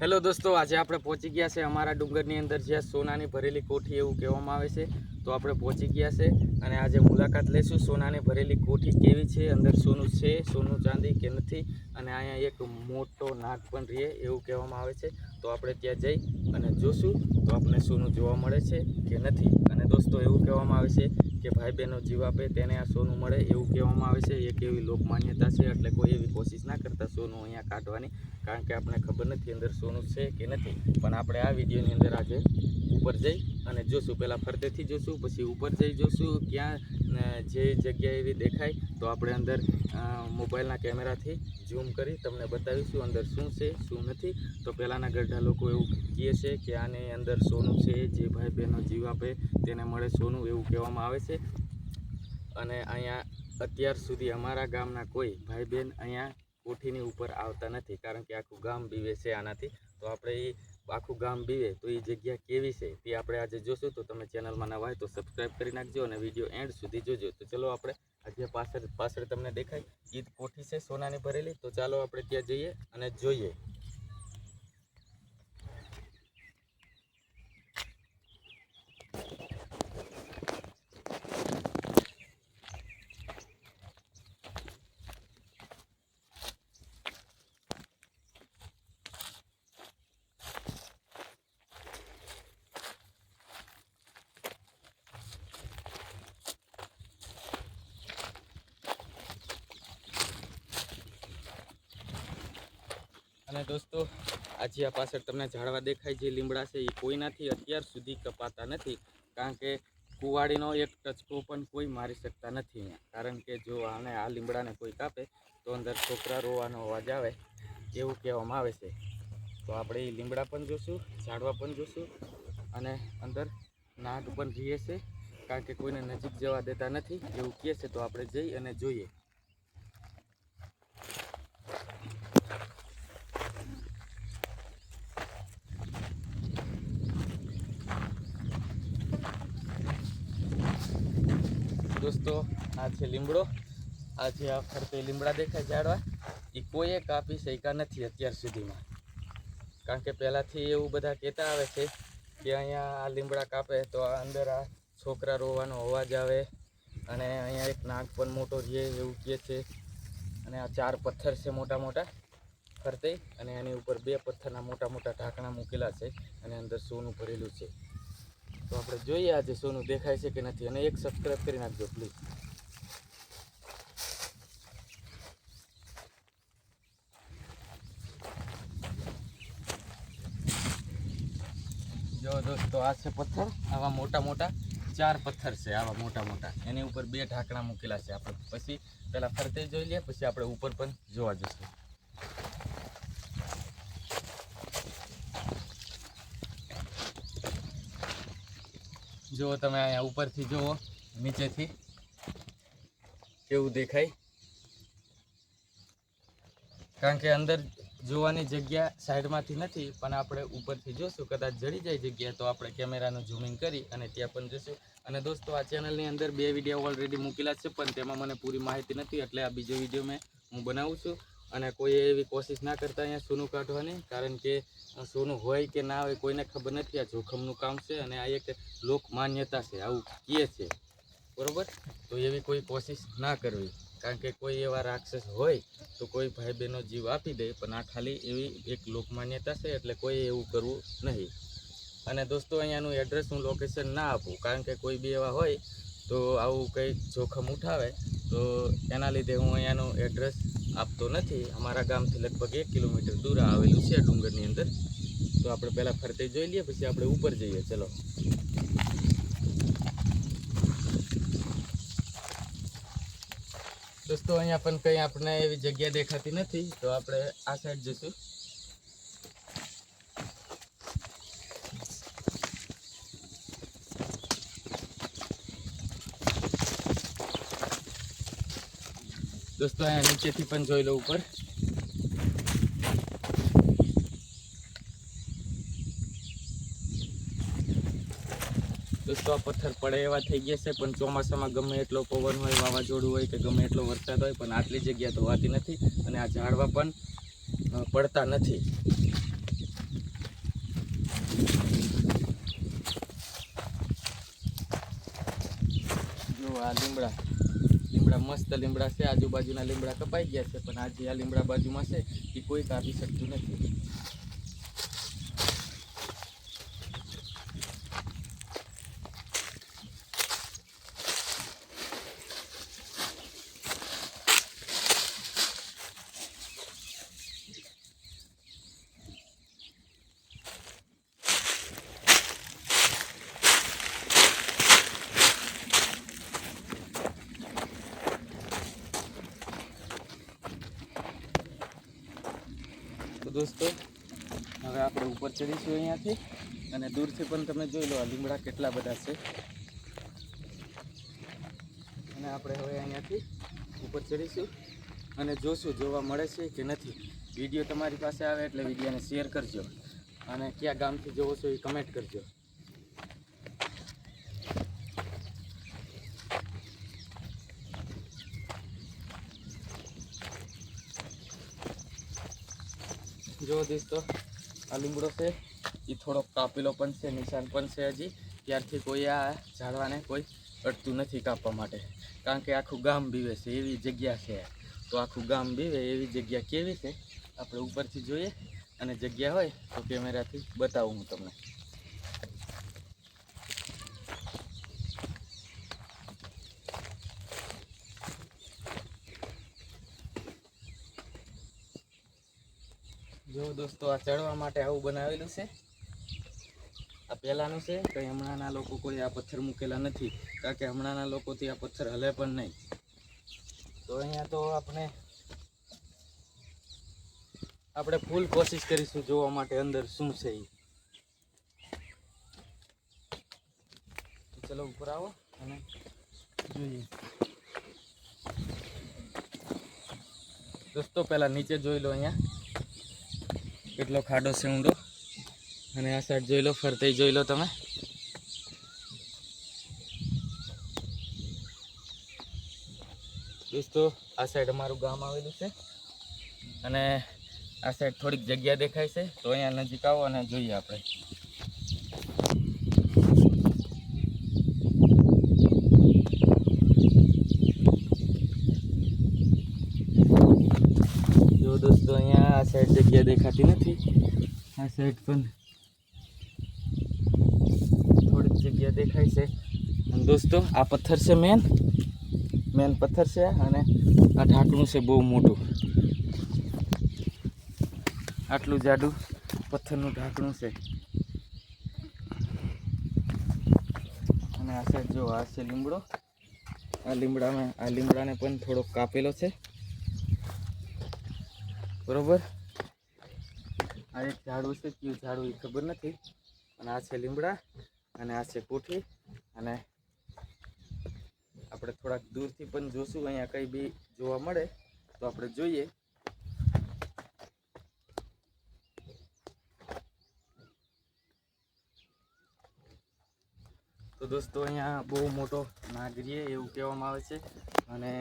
Hello દોસ્તો, આજે આપણે પહોંચી ગયા છે અમારા ડુંગરની અંદર જ્યાં સોનાની ભરેલી કોઠી એવું કહેવામાં આવે છે. તો આપણે પહોંચી ગયા છે અને આજે મુલાકાત લઈશું સોનાની ભરેલી કોઠી કેવી છે, અંદર સોનું છે, સોનું ચાંદી કે નથી અને અહીંયા એક મોટો નાગ પણ રહે એવું કહેવામાં આવે છે. તો આપણે ત્યાં જઈ અને જોશું તો આપણે સોનું જોવા મળે છે કે નથી. અને દોસ્તો, એવું કહેવામાં આવે છે કે ભાઈ બહેનો જીવ આપે તેને આ સોનું મળે એવું કહેવામાં આવે છે. એક એવી લોકમાન્યતા છે, એટલે કોઈ એવી કોશિશ ના કરતા સોનું અહીંયા કાઢવાની. કારણ કે આપણે ખબર નથી અંદર સોનું છે કે નથી. પણ આપણે આ વિડીયોની અંદર આજે ઉપર જઈ અને જોશું, પહેલાં ફરતેથી જોશું, પછી ઉપર જઈ જોશું, ક્યાં જે જગ્યા એવી દેખાય, તો આપણે અંદર મોબાઈલના કેમેરાથી ઝૂમ કરી તમને બતાવીશું અંદર શું છે, શું નથી. તો પહેલાંના ગઢા લોકો એવું કહે છે કે આની અંદર સોનું છે, જે ભાઈ બહેનો જીવ આપે, તેને મળે સોનું એવું કહેવામાં આવે છે. અને અહીંયા અત્યાર સુધી અમારા ગામના કોઈ ભાઈ બહેન અહીંયા કોઠીની ઉપર આવતા નથી, કારણ કે આખું ગામ બીવે છે આનાથી. તો આપણે એ આખું ગામ બીવે, તો એ જગ્યા કેવી છે? તે આપણે આજે જોશું, તો તમે ચેનલમાં નવા હોય તો સબસ્ક્રાઈબ કરી નાખજો અને વીડિયો એન્ડ સુધી જોજો. તો ચલો આપણે આજે પાછળ પાછળ તમને દેખાય ઈદ કોઠી છે, સોનાની ભરેલી. તો ચાલો આપણે ત્યાં જઈએ અને જોઈએ. અને દોસ્તો, આજે આ પાછળ તમને ઝાડવા દેખાય જે લીમડા છે એ કોઈનાથી અત્યાર સુધી કપાતા નથી, કારણ કે કુવાડીનો એક ટચકો પણ કોઈ મારી શકતા નથી અહીંયા. કારણ કે જો આને આ લીમડાને કોઈ કાપે, તો અંદર છોકરા રોવાનો અવાજ આવે, એવું કહેવામાં આવે છે. તો આપણે એ લીમડા પણ જોશું, ઝાડવા પણ જોશું, અને અંદર નાગ પણ રહીએ છે, કારણ કે કોઈને નજીક જવા દેતા નથી, એવું કહે છે. તો આપણે જઈ અને જોઈએ. દોસ્તો, આ છે લીમડો. આ જે આ ફરતે લીમડા દેખાય ઝાડવા એ કોઈએ કાપી શક્યા નથી અત્યાર સુધીમાં. કારણ કે પહેલાંથી એવું બધા કહેતા આવે છે કે અહીંયા આ લીમડા કાપે તો આ અંદર આ છોકરા રોવાનો અવાજ આવે અને અહીંયા એક નાગ પણ મોટો રહે એવું કહે છે. અને આ ચાર પથ્થર છે મોટા મોટા ફરતે અને એની ઉપર બે પથ્થરના મોટા મોટા ઢાંકણા મૂકેલા છે અને અંદર સોનું ભરેલું છે. તો આપણે જોઈએ આજે સોનું દેખાય છે કે નથી. અને એક સબસ્ક્રાઈબ કરી નાખજો પ્લીઝ જો દોસ્તો, આ છે પથ્થર. આવા મોટા મોટા ચાર પથ્થર છે, આવા મોટા મોટા. એની ઉપર બે ઢાંકણા મૂકેલા છે આપણે. પછી પહેલાં ફરતે જોઈ લઈએ, પછી આપણે ઉપર પણ જોવા જઈશું જુઓ તમે અહીંયા ઉપરથી જુઓ, નીચેથી. કેવું દેખાય? કારણ કે અંદર જોવાની જગ્યા સાઈડમાંથી નથી, પણ આપણે ઉપરથી જોશું. કદાચ જડી જાય જગ્યા, તો આપણે કેમેરાનું ઝૂમિંગ કરી અને ત્યાં પણ જોશું. અને દોસ્તો, આ ચેનલની અંદર બે વીડિયો ઓલરેડી મૂકેલા છે, પણ તેમાં મને પૂરી માહિતી નથી, એટલે આ બીજો વીડિયો મેં, હું બનાવું છું. અને કોઈ એવી કોશિશ ના કરતા અહીંયા સોનું કાઢવાની, કારણ કે સોનું હોય કે ના હોય કોઈને ખબર નથી. આ જોખમનું કામ છે અને આ એક લોક માન્યતા છે, આવું કહે છે. બરાબર? તો એવી કોઈ કોશિશ ના કરવી. કારણ કે કોઈ એવા રાક્ષસ હોય તો કોઈ ભાઈ બહેનો જીવ આપી દે, પણ આ ખાલી એવી એક લોકમાન્યતા છે, એટલે કોઈ એવું કરવું નહીં. અને દોસ્તો, અહીંયાનું એડ્રેસ હું લોકેશન ના આપું. કારણ કે કોઈ બી એવા હોય તો આવું કંઈક જોખમ ઉઠાવે. તો એના લીધે હું અહીંયાનું એડ્રેસ આપતો નથી. અમારા ગામથી લગભગ એક કિલોમીટર દૂર આવેલું છે ડુંગરની અંદર. તો આપણે પહેલાં ફરતે જોઈ લઈએ, પછી આપણે ઉપર જઈએ. ચલો. દોસ્તો, અહીંયા પણ કંઈ આપણે એવી જગ્યા દેખાતી નથી. તો આપણે આ સાઈડ જઈશું. દોસ્તો અહીંયા નીચેથી પણ જોઈ લો ઉપર. દોસ્તો, આ પથ્થર પડે એવા થઈ ગયા છે, પણ ચોમાસામાં ગમે એટલો પવન હોય, વાવાઝોડું હોય કે ગમે એટલો વરસાદ હોય, પણ આટલી જગ્યા ધોવાતી નથી અને આ ઝાડવા પણ પડતા નથી. જો આ લીમડા લીમડા મસ્ત લીમડા છે, આજુબાજુના લીમડા કપાઈ ગયા છે, પણ આજે આ લીમડા બાજુમાં છે, એ કોઈ કાપી શકતું નથી. દોસ્તો. હવે આપણે ઉપર ચડીશું અહીંયાથી અને દૂરથી પણ તમે જોઈ લો આ લીમડા કેટલા બધા છે. અને આપણે હવે અહીંયાથી ઉપર ચડીશું અને જોશું, જોવા મળે છે કે નથી. વીડિયો તમારી પાસે આવે એટલે વિડીયોને શેર કરજો અને કયા ગામથી જોવો છો એ કમેન્ટ કરજો. જો દોસ્તો આ લીમડો છે એ થોડોક કાપેલો પણ છે, નિશાન પણ છે હજી. ત્યારથી કોઈ આ ઝાડવાને કોઈ અડતું નથી કાપવા માટે. કારણ કે આખું ગામ બીવે છે, એવી જગ્યા છે. તો આખું ગામ બીવે, એવી જગ્યા કેવી છે? આપણે ઉપરથી જોઈએ. અને જગ્યા હોય તો કેમેરાથી બતાવું હું તમને. જો દોસ્તો, આ ચડવા માટે આવું બનાવેલું છે. આ પહેલાંનું છે કે હમણાંના લોકો કોઈ આ પથ્થર મૂકેલા નથી, કારણ કે હમણાંના લોકોથી આ પથ્થર હલે પણ નહીં. તો અહીંયા તો આપણે આપણે ફૂલ કોશિશ કરીશું જોવા માટે અંદર શું છે એ ચલો ઉપર આવો અને જોઈએ. દોસ્તો, પહેલાં નીચે જોઈ લો અહીંયા. કેટલો ખાડો છે ઊંડો? અને આ સાઈડ જોઈ લો, ફરતે જોઈ લો તમે. દોસ્તો, આ સાઈડ અમારું ગામ આવેલું છે. અને આ સાઈડ થોડીક જગ્યા દેખાય છે. તો અહીંયા નજીક આવો અને જોઈએ આપણે જો દોસ્તો અહીંયા આ સાઈડ જગ્યા દેખાતી નથી. આ સાઈડ પણ થોડીક જગ્યા દેખાય છે. અને દોસ્તો, આ પથ્થર છે મેન મેન પથ્થર છે અને આ ઢાંકણું છે બહુ મોટું. આટલું જાડું પથ્થરનું ઢાંકણું છે. અને આ સાઈડ જો, આ છે લીમડો. આ લીમડામાં, આ લીમડાને પણ થોડોક કાપેલો છે. બરોબર? આ એક ઝાડું છે, કયું ઝાડું એ ખબર નથી અને આ છે લીમડા અને આ છે કોઠી. અને આપણે થોડાક દૂરથી પણ જોશું, અહીંયા કંઈ બી જોવા મળે, તો આપણે જોઈએ. તો દોસ્તો, અહીંયા બહુ મોટો નાગરીએ એવું કહેવામાં આવે છે, અને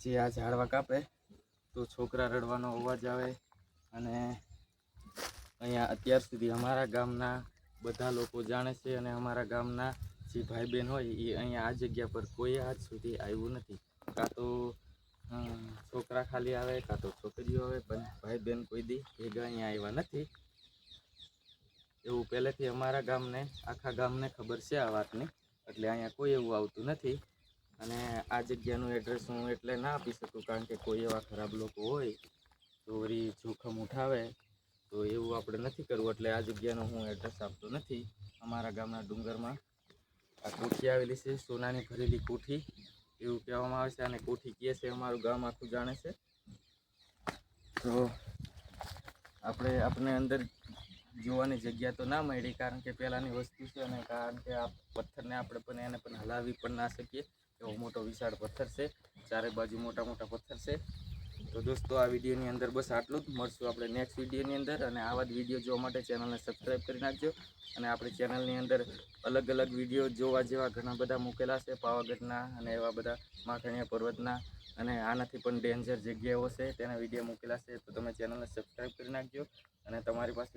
જે આ ઝાડવા કાપે, તો છોકરા રડવાનો અવાજ આવે, અને અહીંયા અત્યાર સુધી અમારા ગામના બધા લોકો જાણે છે અને અમારા ગામના જે ભાઈ બહેન હોય એ અહીંયા આ જગ્યા પર કોઈ આજ સુધી આવ્યું નથી. કાં તો છોકરા ખાલી આવે, કાં તો છોકરીઓ આવે, પણ ભાઈ બહેન કોઈ દી ભેગા અહીંયા આવ્યા નથી. એવું પહેલેથી અમારા ગામને, આખા ગામને ખબર છે આ વાતની. એટલે અહીંયા કોઈ એવું આવતું નથી. અને આ જગ્યાનું એડ્રેસ હું એટલે ના આપી શકું, કારણ કે કોઈ એવા ખરાબ લોકો હોય તો વળી જોખમ ઉઠાવે તો એવું આપણે નથી કરવું એટલે આ જગ્યાનો હું એડ્રેસ આપતો નથી. અમારા ગામના ડુંગરમાં આ કોઠી આવેલી છે, સોનાની ભરેલી કોઠી એવું કહેવામાં આવે છે અને કોઠી કહે છે, અમારું ગામ આખું જાણે છે. તો આપણે આપણે અંદર જોવાની જગ્યા તો ના મળી કારણ કે પહેલાંની વસ્તુ છે અને કારણ કે આ પથ્થરને આપણે પણ એને પણ હલાવી પણ ના શકીએ. એવો મોટો વિશાળ પથ્થર છે. ચારે બાજુ મોટા મોટા પથ્થર છે. તો દોસ્તો, આ વિડીયોની અંદર બસ આટલું જ. મળશું આપણે નેક્સ્ટ વિડીયોની અંદર અને આવા જ વીડિયો જોવા માટે ચેનલને સબસ્ક્રાઈબ કરી નાખજો. અને આપણી ચેનલની અંદર અલગ અલગ વીડિયો જોવા જેવા ઘણા બધા મૂકેલા છે. પાવાગઢના અને એવા બધા માખણીયા પર્વતના. અને આનાથી પણ ડેન્જર જગ્યાઓ છે તેના વીડિયો મૂકેલા છે. તો તમે ચેનલને સબસ્ક્રાઈબ કરી નાખજો. અને તમારી પાસે